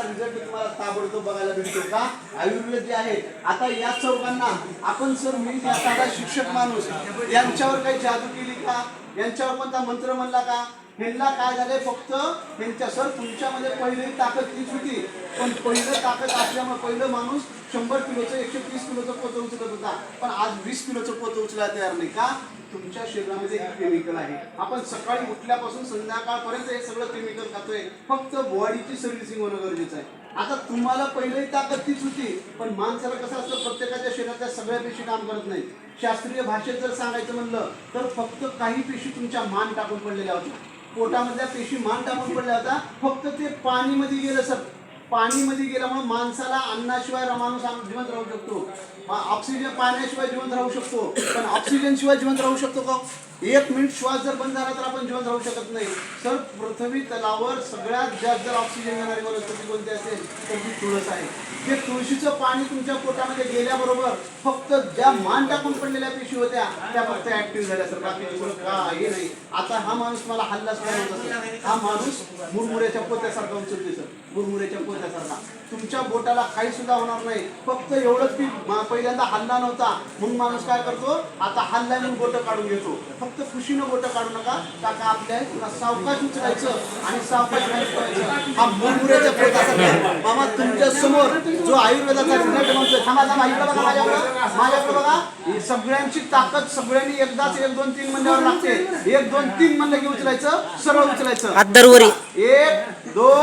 त्याचा रिझल्ट तुम्हाला ताबडतोब बघायला भेटतो का? आयुर्वेद जे आहे आता या चौघांना आपण सर मी साधा शिक्षक माणूस यांच्यावर काही जादू केली का? यांच्यावर कोणता मंत्र म्हणला का? ह्यांना काय झालंय? फक्त ह्यांच्या सर तुमच्यामध्ये पहिली ताकद तीच होती. पण पहिलं ताकद असल्यामुळे पहिलं माणूस शंभर किलोचं एकशे तीस किलोचं पोतं उचलत होता. पण आज वीस किलोचं पोतं उचलायला तयार नाही का? तुमच्या शरीरामध्ये केमिकल आहे. आपण सकाळी उठल्यापासून संध्याकाळपर्यंत हे सगळं केमिकल खातोय. फक्त बॉडीची सर्व्हिसिंग होणं गरजेचं आहे. आता तुम्हाला पहिली ताकद तीच होती पण माणसाला कसं असतं प्रत्येकाच्या शरीरातल्या सगळ्या पेशी काम करत नाही शास्त्रीय भाषेत जर सांगायचं म्हणलं तर फक्त काही पेशी तुमच्या मान टाकून पडलेल्या होत्या. पोटामधल्या पेशी मान टाकून पडल्या होत्या फक्त ते पाणीमध्ये गेलं सर. पाणीमध्ये गेल्यामुळे माणसाला अन्नाशिवाय माणूस जिवंत राहू शकतो. ऑक्सिजन पाण्याशिवाय जिवंत राहू शकतो. पण ऑक्सिजन शिवाय जिवंत राहू शकतो का? एक मिनिट श्वास जर बंद झाला तर आपण जिवंत राहू शकत नाही. सर पृथ्वी तलावर सगळ्यात जास्त जर ऑक्सिजन येणारी वनस्पती कोणती असेल तर ती तुळस आहे. ते तुळशीचं पाणी तुमच्या पोटामध्ये गेल्याबरोबर फक्त ज्या मान टाकून पडलेल्या पेशी होत्या त्या फक्त ऍक्टिव्ह झाल्या सर. बाकी नाही. आता हा माणूस मला हल्ला सुद्धा हा माणूस मुरमुऱ्याच्या पोत्यासारखा उचलते सर. मुरमुऱ्याच्या पोत्यासारखा तुमच्या बोटाला काही सुद्धा होणार नाही. फक्त एवढंच की मा- पहिल्यांदा हल्ला नव्हता. म्हणून माणूस काय करतो? आता हल्ला म्हणून बोटं काढून घेतो. फक्त खुशीनं बोटं काढू नका. काका आपल्या तुला सावकाश उचलायचं आणि सावकाश नाही. हा मुरमुऱ्याच्या पोटासारखा आहे. मामा तुमच्यासमोर जो आयुर्वेदाचा रिझल्ट म्हणतोय थांबा थांबा इकडे बघा माझ्याकडे. माझ्याकडे बघा. सगळ्यांची ताकद सगळ्यांनी एकदाच एक दोन तीन म्हणल्यावर लागते. एक दोन तीन म्हणलं की उचलायचं सरळ उचलायचं. एक दोन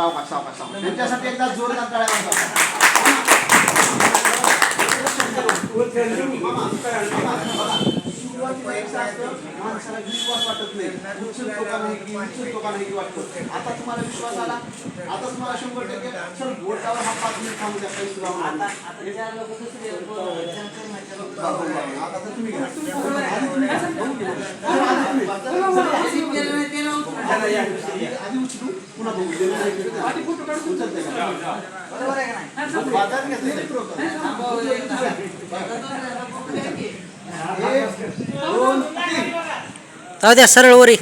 सावकाश सावकाश सावकाश त्यांच्यासाठी एकदा जोरदार टाळ्या वाजवा. मामा, मामा, बघा. सुरुवातीला एक असतं, माणसाला विश्वास वाटत नाही. उचलतो का नाही की उचलतो का नाही की वाटतं. आता तुम्हाला विश्वास आला? आता तुम्हाला शंभर टक्के सर बोटावर हा पाच मिनिट थांबू द्या काही सुद्धा होणार नाही. आता तर तुम्ही घ्या. जाऊ द्या सरळ वरी.